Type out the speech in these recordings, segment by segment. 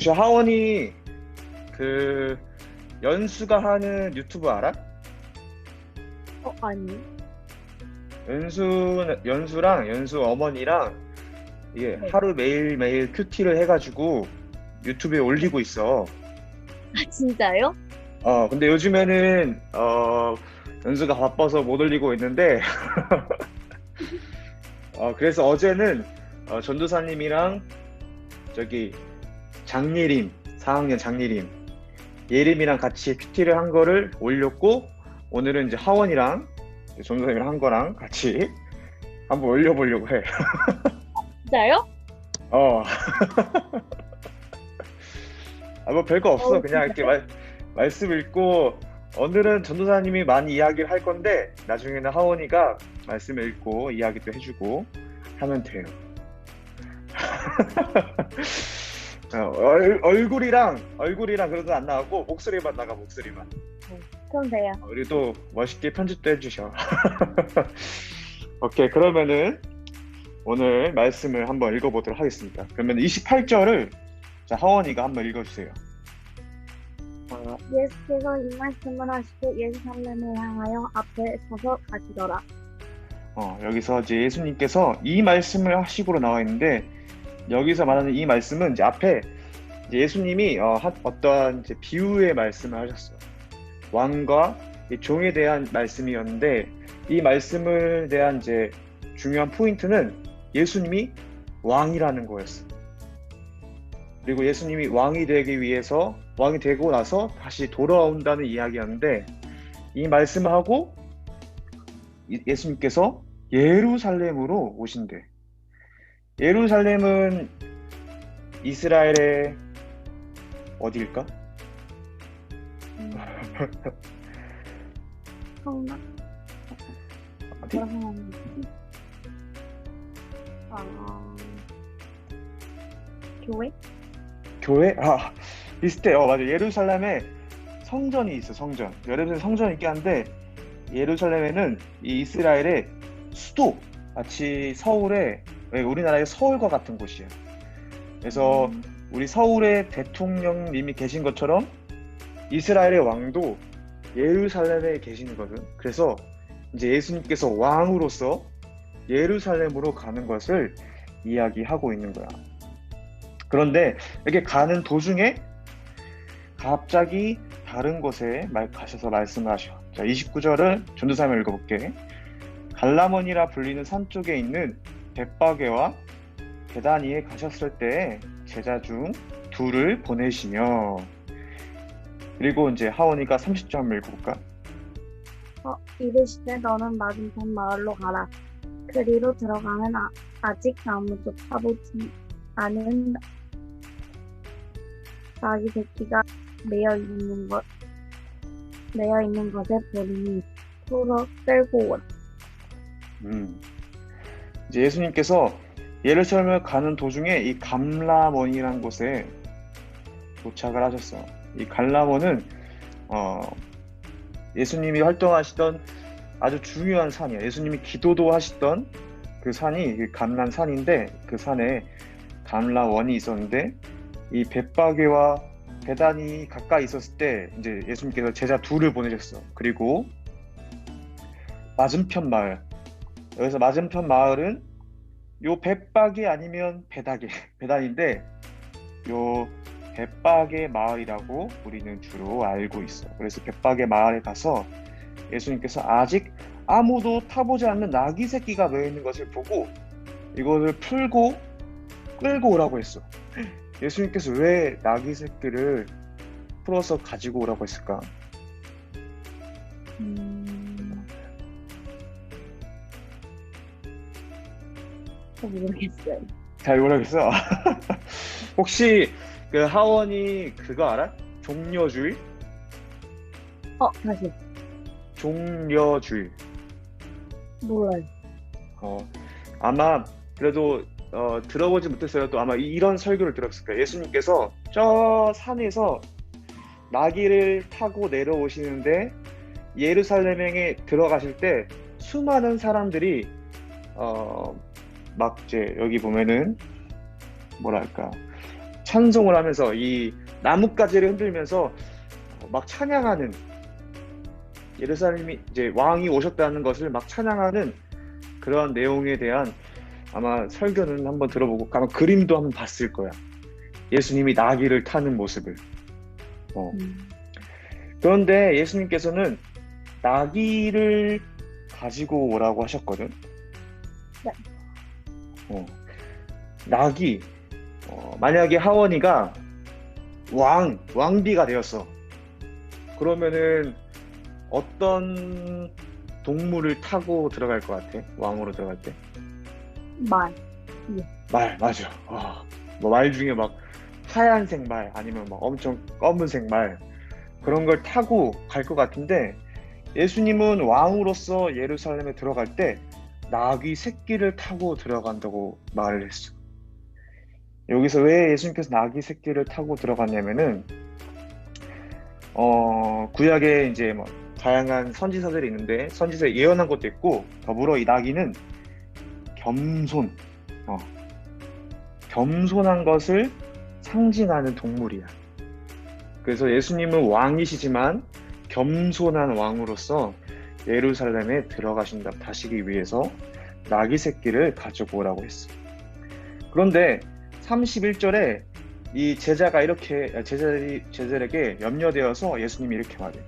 혹시 하원이 그 연수가 하는 유튜브 알아? 어, 아니. 연수 연수랑 연수 어머니랑 이게 네. 하루 매일 매일 큐티를 해가지고 유튜브에 올리고 있어. 아, 진짜요? 어 근데 요즘에는 어 연수가 바빠서 못 올리고 있는데 어 그래서 어제는 어, 전도사님이랑 저기 장예림 4학년 장예림 예림이랑 같이 큐티를 한 거를 올렸고 오늘은 이제 하원이랑 이제 전도사님이랑 한 거랑 같이 한번 올려보려고 해. 진짜요? 어. 아, 뭐 별거 없어. 어, 그냥 이렇게 말, 말씀 읽고, 오늘은 전도사님이 많이 이야기를 할 건데, 나중에는 하원이가 말씀을 읽고, 이야기도 해주고, 하면 돼요. 어, 얼, 얼굴이랑, 얼굴이랑 그래도 안 나가고, 목소리만 나가, 목소리만. 그럼 돼요. 우리도 멋있게 편집도 해주셔. 오케이, 그러면은 오늘 말씀을 한번 읽어보도록 하겠습니다. 그러면 28절을 자, 하원이가 한번 읽어주세요. 어, 예수께서 이 말씀을 하시고 예루살렘을 향하여 앞에 서서 가시더라. 어, 여기서 이제 예수님께서 이 말씀을 하시고로 나와 있는데 여기서 말하는 이 말씀은 이제 앞에 이제 예수님이 어, 한- 어떠한 이제 비유의 말씀을 하셨어요. 왕과 이 종에 대한 말씀이었는데 이 말씀을 대한 이제 중요한 포인트는 예수님이 왕이라는 거였어요. 그리고 예수님이 왕이 되기 위해서 왕이 되고 나서 다시 돌아온다는 이야기였는데 이 말씀을 하고 이- 예수님께서 예루살렘으로 오신대. 예루살렘은 이스라엘의 어디일까? 성나? 어디? 아, 교회? 교회? 아 비슷해. 어 맞아. 예루살렘에 성전이 있어. 성전. 예루살렘 성전이 있긴 한데 예루살렘에는 이 이스라엘의 수도 마치 서울의 왜 우리나라의 서울과 같은 곳이야. 그래서 음, 우리 서울의 대통령님이 계신 것처럼 이스라엘의 왕도 예루살렘에 계시거든. 그래서 이제 예수님께서 왕으로서 예루살렘으로 가는 것을 이야기하고 있는 거야. 그런데 이렇게 가는 도중에 갑자기 다른 곳에 말, 가셔서 말씀을 하셔. 자, 29절을 전도사님을 읽어볼게. 갈라몬이라 불리는 산 쪽에 있는 벳바게와 베다니에 가셨을 때 제자 중 둘을 보내시며 그리고 이제 하원이가 30절 한번 읽어볼까? 어, 이르시되 너는 맞은편 마을로 가라. 그리로 들어가면 아, 아직 아무도 타보지 않은 아기 새끼가 매여 있는 것 매여 있는 것에 보리니 풀어 끌고 오라. 음. 이제 예수님께서 예루살렘을 가는 도중에 이 감라몬이라는 곳에 도착을 하셨어. 이 갈라몬은 어, 예수님이 활동하시던 아주 중요한 산이야. 예수님이 기도도 하시던 그 산이 이 감람산인데 그 산에 감라원이 있었는데 이 벳바게와 베단이 가까이 있었을 때 이제 예수님께서 제자 둘을 보내셨어. 그리고 맞은편 마을 여기서 맞은편 마을은 요 벳바게 아니면 베다게 베단인데 요 벳바게 마을이라고 우리는 주로 알고 있어. 그래서 벳바게 마을에 가서 예수님께서 아직 아무도 타보지 않는 나귀 새끼가 매여 있는 것을 보고 이것을 풀고 끌고 오라고 했어. 예수님께서 왜 나귀 새끼를 풀어서 가지고 오라고 했을까? 음... 잘 모르겠어요. 잘 모르겠어. 혹시 그 하원이 그거 알아? 종려주의? 어, 다시. 종려주의. 몰라요. 어, 아마 그래도 어, 들어보지 못했어도 아마 이- 이런 설교를 들었을 거예요. 예수님께서 저 산에서 나귀를 타고 내려오시는데 예루살렘에 들어가실 때 수많은 사람들이 어, 막 이제 여기 보면은 뭐랄까 찬송을 하면서 이 나뭇가지를 흔들면서 어, 막 찬양하는 예루살렘이 이제 왕이 오셨다는 것을 막 찬양하는 그런 내용에 대한 아마 설교는 한번 들어보고 아마 그림도 한번 봤을 거야. 예수님이 나귀를 타는 모습을. 어. 음, 그런데 예수님께서는 나귀를 가지고 오라고 하셨거든. 네. 어. 나귀. 어, 만약에 하원이가 왕, 왕비가 되었어. 그러면은 어떤 동물을 타고 들어갈 것 같아? 왕으로 들어갈 때? 말. 말, 맞아. 아, 뭐말 중에 막 하얀색 말, 아니면 막 엄청 검은색 말, 그런 걸 타고 갈 것 같은데, 예수님은 왕으로서 예루살렘에 들어갈 때, 나귀 새끼를 타고 들어간다고 말을 했어. 여기서 왜 예수님께서 나귀 새끼를 타고 들어갔냐면은, 어, 구약에 이제 뭐, 다양한 선지서들이 있는데, 선지서에 예언한 것도 있고, 더불어 이 나귀는 겸손, 어, 겸손한 것을 상징하는 동물이야. 그래서 예수님은 왕이시지만 겸손한 왕으로서 예루살렘에 들어가신다 다시기 위해서 나귀 새끼를 가지고 오라고 했어. 그런데 31절에 이 제자가 이렇게 제자들이 제자들에게 염려되어서 예수님이 이렇게 말해.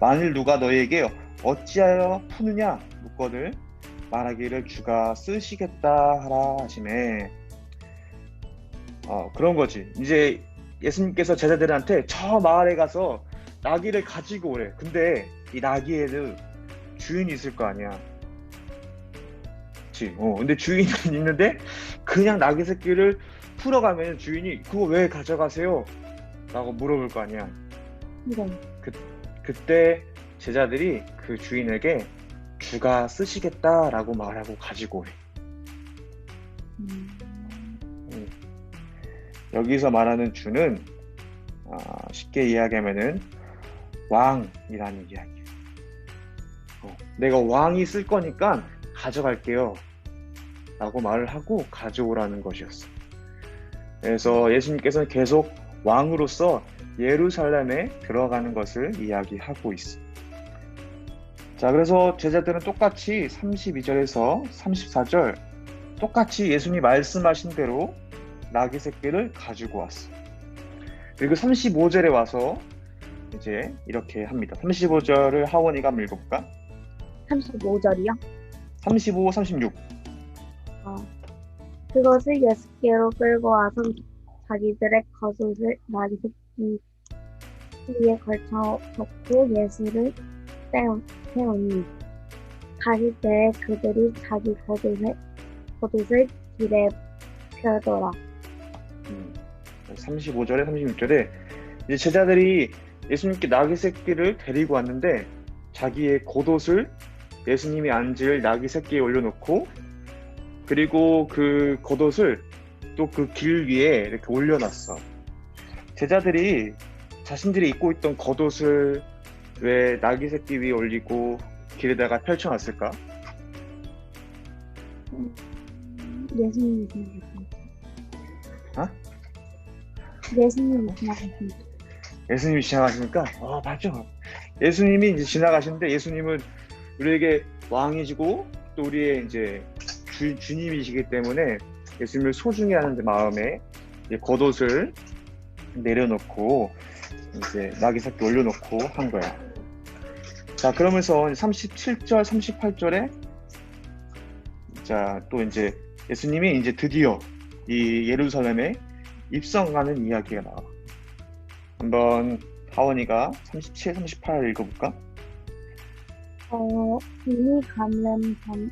만일 누가 너에게 어찌하여 푸느냐 묻거늘 말하기를 주가 쓰시겠다 하라 하심에 어, 그런 거지. 이제 예수님께서 제자들한테 저 마을에 가서 나귀를 가지고 오래. 근데 이 나귀에는 주인이 있을 거 아니야. 그치? 어, 근데 주인이 있는데 그냥 나귀 새끼를 풀어가면 주인이 그거 왜 가져가세요? 라고 물어볼 거 아니야. 네. 그때 제자들이 그 주인에게 주가 쓰시겠다라고 말하고 가지고 오래. 음, 여기서 말하는 주는 아, 쉽게 이야기하면은 왕이라는 이야기예요. 어, 내가 왕이 쓸 거니까 가져갈게요. 라고 말을 하고 가져오라는 것이었어. 그래서 예수님께서는 계속 왕으로서 예루살렘에 들어가는 것을 이야기하고 있어. 자, 그래서 제자들은 똑같이 32절에서 34절 똑같이 예수님이 말씀하신 대로 나귀 새끼를 가지고 왔어. 그리고 35절에 와서 이제 이렇게 합니다. 35절을 하원이가 읽어볼까? 35절이요? 35, 36. 그것을 예수께로 끌고 와서 자기들의 겉옷을 나귀 새끼 위에 걸쳐 놓고 예수를 세우- 세우니 가실 때에 그들이 자기 겉옷을, 겉옷을 길에 펴더라. 음, 35절에 36절에 이제 제자들이 예수님께 나귀 새끼를 데리고 왔는데 자기의 겉옷을 예수님이 앉을 나귀 새끼에 올려놓고 그리고 그 겉옷을 또 그 길 위에 이렇게 올려놨어. 제자들이 자신들이 입고 있던 겉옷을 왜 나귀 새끼 위에 올리고 길에다가 펼쳐놨을까? 예수님이 지나가십니다. 어? 예수님이 지나가십니다. 예수님이 지나가시니까 어 맞죠 예수님이 이제 지나가시는데 예수님은 우리에게 왕이시고 또 우리의 이제 주, 주님이시기 때문에 예수님을 소중히 하는 마음에 이제 겉옷을 내려놓고 이제 나귀 새끼 올려놓고 한 거야 자 그러면서 37절 38절에 자또 이제 예수님이 이제 드디어 이 예루살렘에 입성하는 이야기가 나와 한번 하원이가 37, 38 읽어볼까? 어, 이미 감람산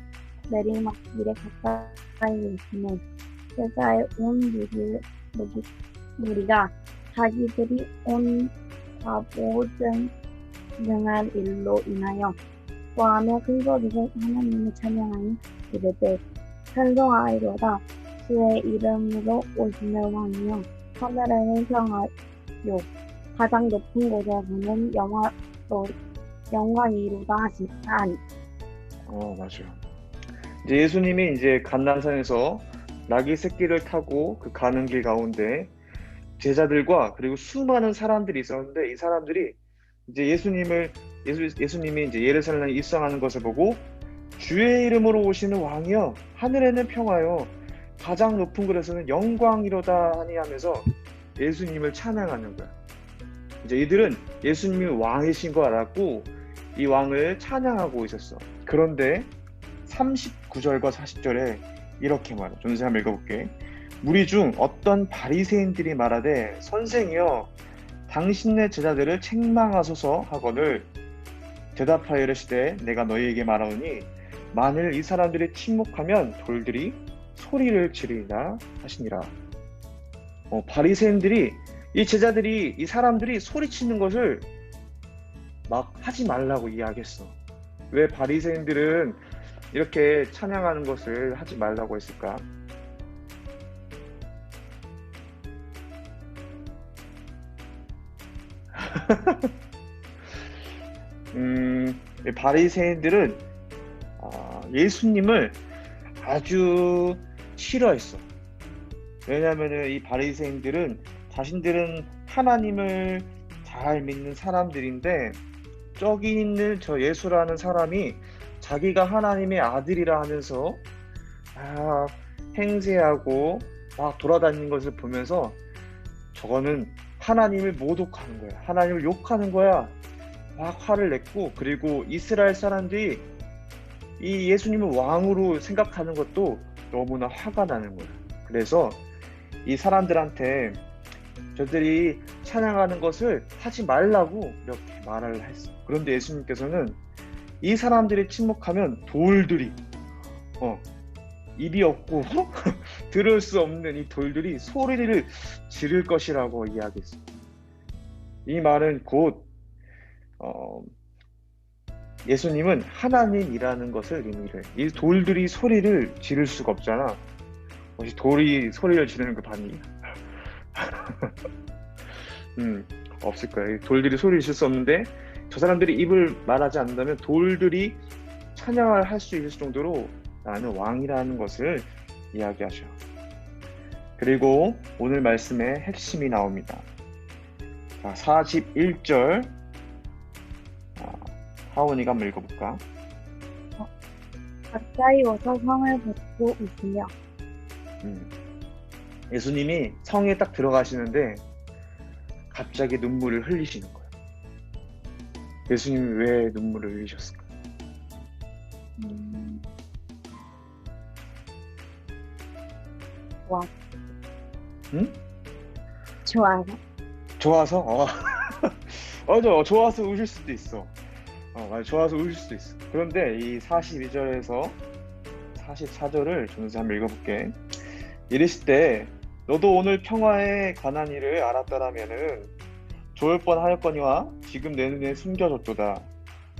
내리막 길에 가까이 있으면 세자의 온 무리, 무리, 무리가 자기들이 온 바보등 등한 일로 인하여 큰 소리로 하나님을 찬양하니 이르되 찬송하리로다. 주의 이름으로 오시는 왕이여 하늘에는 평화요 가장 높은 곳에 서는 영화로 영광이로다 하시니 어, 맞아요. 이제 예수님이 이제 감난산에서 나귀 새끼를 타고 그 가는 길 가운데 제자들과 그리고 수많은 사람들이 있었는데 이 사람들이 이제 예수님을 예수 예수님이 이제 예루살렘에 입성하는 것을 보고 주의 이름으로 오시는 왕이여 하늘에는 평화요 가장 높은 곳에서는 영광이로다 하니 하면서 예수님을 찬양하는 거야. 이제 이들은 예수님이 왕이신 거 알았고 이 왕을 찬양하고 있었어. 그런데 39절과 40절에 이렇게 말해. 존세 한번 읽어볼게. 무리 중 어떤 바리새인들이 말하되 선생이여 당신네 제자들을 책망하소서 하거늘 대답하여 이르시되 내가 너희에게 말하오니 만일 이 사람들이 침묵하면 돌들이 소리를 지르리라 하시니라. 어, 바리새인들이 이 제자들이 이 사람들이 소리치는 것을 막 하지 말라고 이야기했어. 왜 바리새인들은 이렇게 찬양하는 것을 하지 말라고 했을까? 음, 이 바리새인들은 아, 예수님을 아주 싫어했어. 왜냐하면 이 바리새인들은 자신들은 하나님을 잘 믿는 사람들인데 저기 있는 저 예수라는 사람이 자기가 하나님의 아들이라 하면서 막 행세하고 막 돌아다니는 것을 보면서 저거는 하나님을 모독하는 거야. 하나님을 욕하는 거야. 막 화를 냈고 그리고 이스라엘 사람들이 이 예수님을 왕으로 생각하는 것도 너무나 화가 나는 거야. 그래서 이 사람들한테 저들이 찬양하는 것을 하지 말라고 이렇게 말을 했어. 그런데 예수님께서는 이 사람들이 침묵하면 돌들이 어, 입이 없고 들을 수 없는 이 돌들이 소리를 지를 것이라고 이야기했어. 이 말은 곧 어, 예수님은 하나님이라는 것을 의미를. 이 돌들이 소리를 지를 수가 없잖아. 혹시 돌이 소리를 지르는 거 봤니? 음, 없을. 이 돌들이 소리를 질 수 없는데 저 사람들이 입을 말하지 않는다면 돌들이 찬양을 할 수 있을 정도로 나는 왕이라는 것을 이야기하죠. 그리고 오늘 말씀의 핵심이 나옵니다. 자, 41절 아, 하원이가 한번 읽어볼까? 가까이 와서 성을 벗고 웃으며 음. 예수님이 성에 딱 들어가시는데 갑자기 눈물을 흘리시는 거예요. 예수님이 왜 눈물을 흘리셨을까? 음, 좋아 응? 좋아서 좋아서? 어. 맞아, 좋아서 우실 수도 있어. 어, 맞아, 좋아서 우실 수도 있어. 그런데 이 42절에서 44절을 jon사 한번 읽어볼게. 이르실 때 너도 오늘 평화에 관한 일을 알았더라면은 좋을 뻔하였거니와 지금 내 눈에 숨겨졌도다.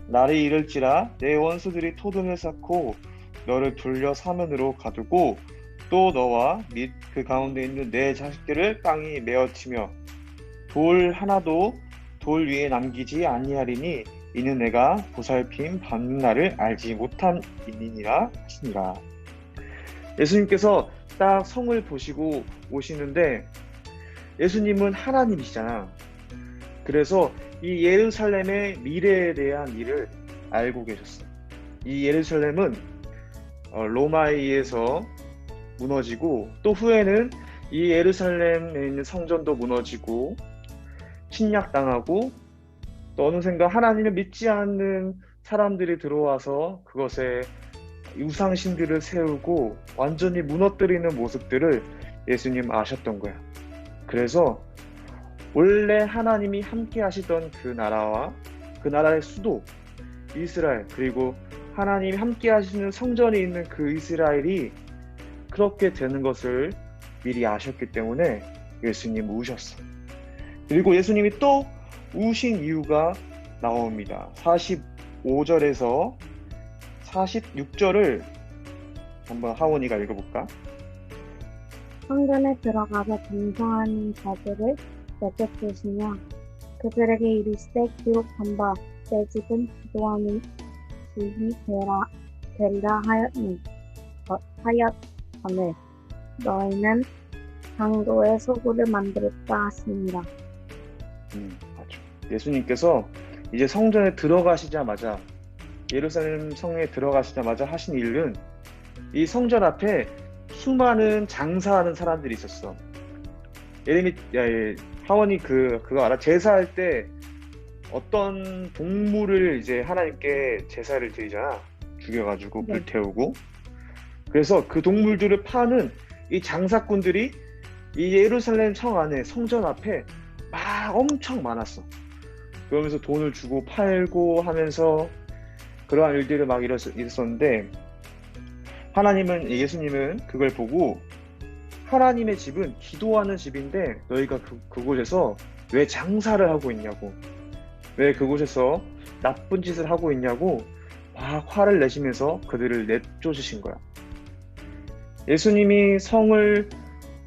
날이 이를지라 내 원수들이 토등을 쌓고 너를 둘려 사면으로 가두고 또 너와 및 그 가운데 있는 내 자식들을 땅이 메어치며 돌 하나도 돌 위에 남기지 아니하리니 이는 내가 보살핌 받는 날을 알지 못한 인이니라 하시니라. 예수님께서 딱 성을 보시고 오시는데 예수님은 하나님이시잖아. 그래서 이 예루살렘의 미래에 대한 일을 알고 계셨어. 이 예루살렘은 어, 로마에 의해서 무너지고 또 후에는 이 예루살렘에 있는 성전도 무너지고 침략당하고 또 어느샌가 하나님을 믿지 않는 사람들이 들어와서 그것에 우상신들을 세우고 완전히 무너뜨리는 모습들을 예수님 아셨던 거야. 그래서 원래 하나님이 함께 하시던 그 나라와 그 나라의 수도 이스라엘 그리고 하나님이 함께 하시는 성전이 있는 그 이스라엘이 그렇게 되는 것을 미리 아셨기 때문에 예수님 우셨어. 그리고 예수님이 또 우신 이유가 나옵니다. 45절에서 46절을 한번 하원이가 읽어볼까? 성전에 들어가서 동성하는 자들을 내쫓으시며 그들에게 이르시되 기록한 바 내 집은 기도하는 집이 되라, 되리라 하였니 어, 하였거늘 너희는 장도의 소굴을 만들었다 하시니라. 음, 맞죠. 예수님께서 이제 성전에 들어가시자마자 예루살렘 성에 들어가시자마자 하신 일은 이 성전 앞에 수많은 장사하는 사람들이 있었어. 예레미 야, 예, 하원이 그 그거 알아? 제사할 때 어떤 동물을 이제 하나님께 제사를 드리잖아. 죽여가지고 네. 불태우고. 그래서 그 동물들을 파는 이 장사꾼들이 이 예루살렘 성 안에 성전 앞에 막 엄청 많았어. 그러면서 돈을 주고 팔고 하면서 그러한 일들을 막 일었, 일었었는데 하나님은 예수님은 그걸 보고 하나님의 집은 기도하는 집인데 너희가 그, 그곳에서 왜 장사를 하고 있냐고 왜 그곳에서 나쁜 짓을 하고 있냐고 막 화를 내시면서 그들을 내쫓으신 거야. 예수님이 성을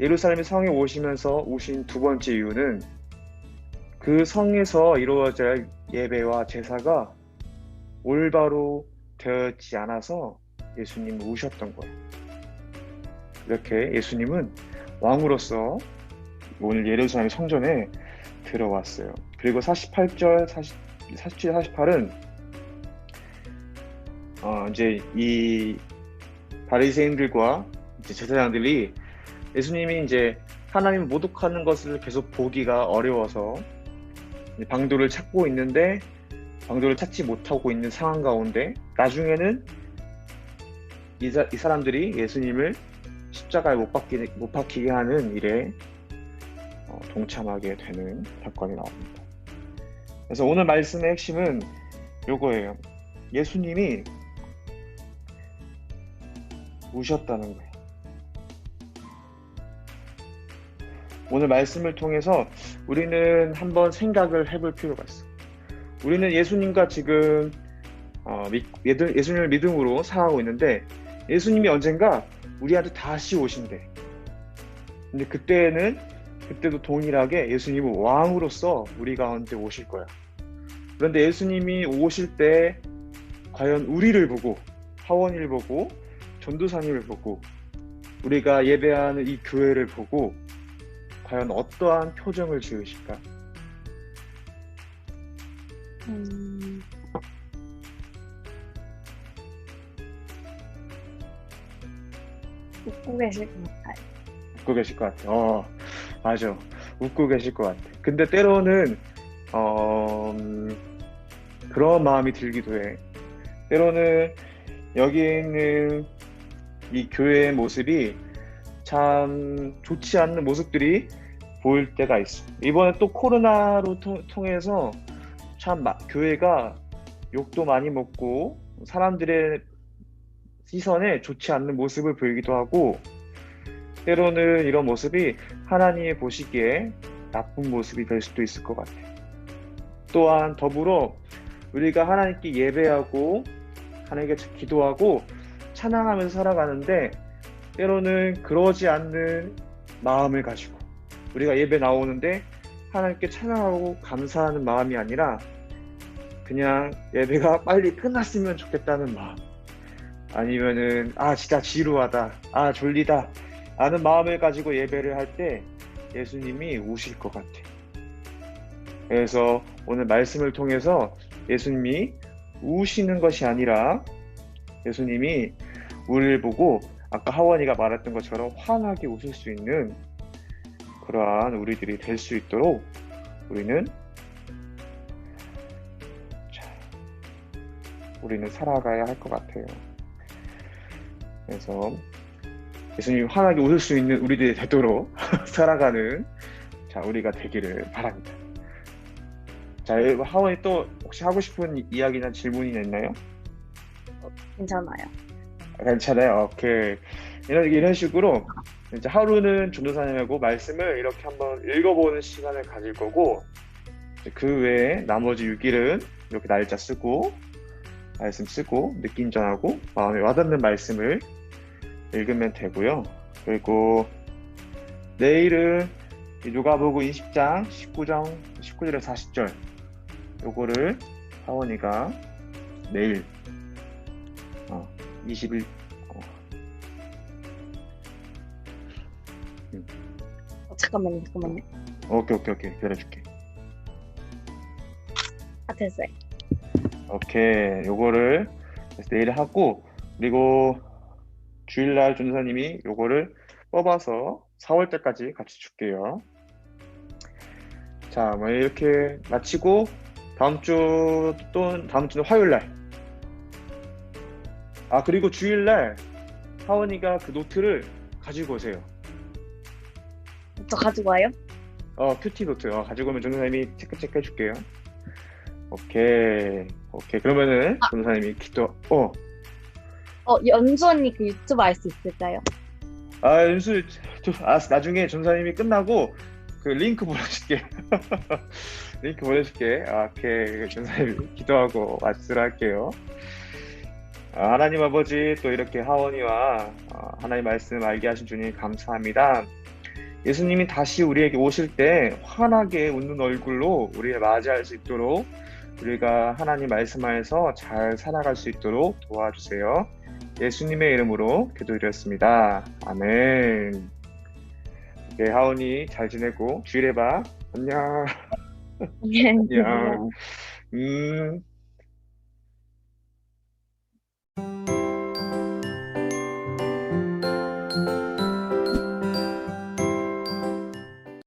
예루살렘의 성에 오시면서 오신 두 번째 이유는 그 성에서 이루어질 예배와 제사가 올바로 되었지 않아서 예수님은 우셨던 거예요. 이렇게 예수님은 왕으로서 오늘 예루살렘 성전에 들어왔어요. 그리고 48절, 40, 47, 48은 어, 이제 이 바리새인들과 이제 제사장들이 예수님이 이제 하나님 모독하는 것을 계속 보기가 어려워서 방도를 찾고 있는데 방도를 찾지 못하고 있는 상황 가운데 나중에는 이, 사, 이 사람들이 예수님을 십자가에 못 박히게, 못 박히게 하는 일에 어, 동참하게 되는 사건이 나옵니다. 그래서 오늘 말씀의 핵심은 요거예요. 예수님이 우셨다는 거예요. 오늘 말씀을 통해서 우리는 한번 생각을 해볼 필요가 있어. 우리는 예수님과 지금 어, 미- 예들- 예수님을 믿음으로 살아가고 있는데 예수님이 언젠가 우리한테 다시 오신대. 근데 그때는 그때도 동일하게 예수님은 왕으로서 우리 가운데 오실 거야. 그런데 예수님이 오실 때 과연 우리를 보고 하원이를 보고 전도사님을 보고 우리가 예배하는 이 교회를 보고 과연 어떠한 표정을 지으실까? 음, 웃고 계실 것 같아요. 웃고 계실 것 같아. 어, 맞아. 웃고 계실 것 같아. 근데 때로는 어, 음, 그런 마음이 들기도 해. 때로는 여기 있는 이 교회의 모습이 참 좋지 않는 모습들이 보일 때가 있어. 이번에 또 코로나로 통, 통해서 참 마- 교회가 욕도 많이 먹고 사람들의 시선에 좋지 않는 모습을 보이기도 하고 때로는 이런 모습이 하나님이 보시기에 나쁜 모습이 될 수도 있을 것 같아. 또한 더불어 우리가 하나님께 예배하고 하나님께 기도하고 찬양하면서 살아가는데 때로는 그러지 않는 마음을 가지고 우리가 예배 나오는데 하나님께 찬양하고 감사하는 마음이 아니라 그냥 예배가 빨리 끝났으면 좋겠다는 마음. 아니면은 아 진짜 지루하다. 아 졸리다. 라는 마음을 가지고 예배를 할 때 예수님이 우실 것 같아. 그래서 오늘 말씀을 통해서 예수님이 우시는 것이 아니라 예수님이 우리를 보고 아까 하원이가 말했던 것처럼 환하게 웃을 수 있는 그러한 우리들이 될 수 있도록 우리는 자, 우리는 살아가야 할 것 같아요. 그래서 예수님 환하게 웃을 수 있는 우리들이 되도록 살아가는 자 우리가 되기를 바랍니다. 자 하원이 또 혹시 하고 싶은 이야기나 질문이 있나요? 괜찮아요. 괜찮아요. 오케이. 이런, 이런 식으로 이제 하루는 전도사님하고 말씀을 이렇게 한번 읽어보는 시간을 가질 거고 그 외에 나머지 6일은 이렇게 날짜 쓰고 말씀 쓰고 느낀 전하고 마음에 와닿는 말씀을 읽으면 되고요. 그리고 내일은 이 누가복음 20장 19장 19절에 40절 요거를 하원이가 내일 어, 21 잠깐만요, 잠깐만요. 오케이, 오케이, 오케이. 기다려줄게. 아, 됐어요. 오케이. 요거를 내일 하고, 그리고 주일날 전도사님이 요거를 뽑아서 4월 때까지 같이 줄게요. 자, 뭐 이렇게 마치고, 다음 주, 또, 다음 주는 화요일 날. 아, 그리고 주일 날 하원이가 그 노트를 가지고 오세요. 저 가지고 와요? 어, 큐티 노트. 어, 가지고 오면 전도사님이 체크 체크 해줄게요. 오케이. 오케이. 그러면은 아. 전도사님이 기도, 어. 어, 연수 언니 그 유튜브 알 수 있을까요? 아, 연수, 저, 아, 나중에 전사님이 끝나고 그 링크 보내줄게. 링크 보내줄게. 아, 오케이. 전사님이 기도하고 말씀을 할게요. 아, 하나님 아버지, 또 이렇게 하원이와 아, 하나님 말씀 알게 하신 주님 감사합니다. 예수님이 다시 우리에게 오실 때 환하게 웃는 얼굴로 우리를 맞이할 수 있도록 우리가 하나님 말씀 안에서 잘 살아갈 수 있도록 도와주세요. 예수님의 이름으로 기도드렸습니다. 아멘. 네, 하원이 잘 지내고 주일에 봐. 안녕. 안녕. 안녕. 음.